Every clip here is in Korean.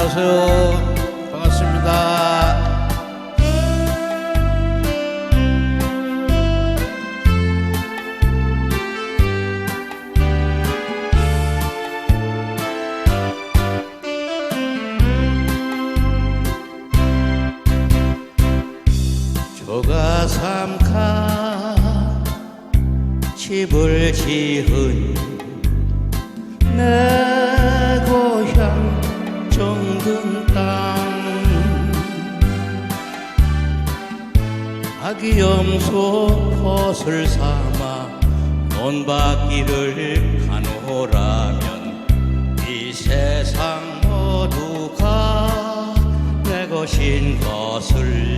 안녕하세요. 반갑습니다. 조가 삼카 집을 지은 내 아기 염소 벗을 삼아 논밭길을 가노라면 이 세상 모두가 내 것인 것을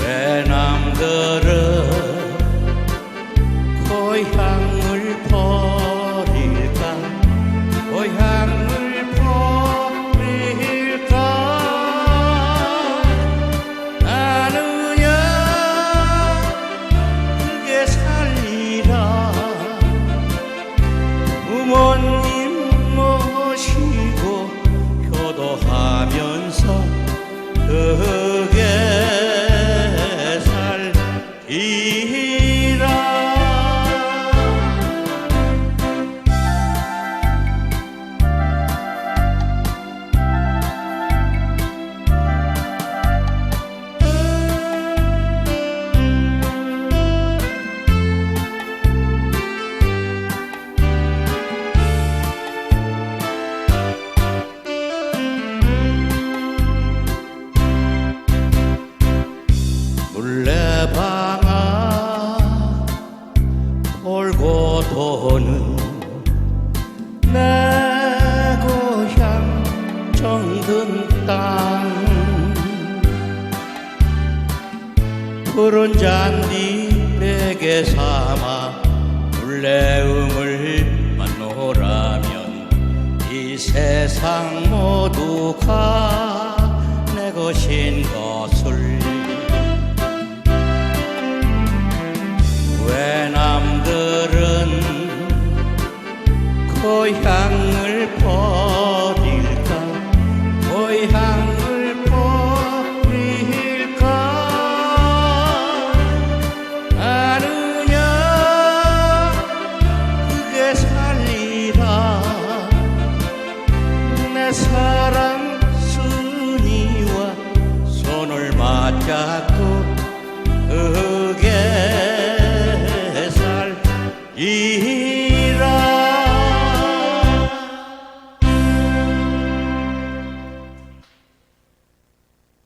왜 남들은 도는 내 고향 정든 땅. 푸른 잔디 베개 삼아 물레음을 만노라면 이 세상 모두가 내 것인 것 고향을 버릴까? 고향을 버릴까? 아느냐? 그게 살리라. 내 사랑 순이와 손을 맞잡고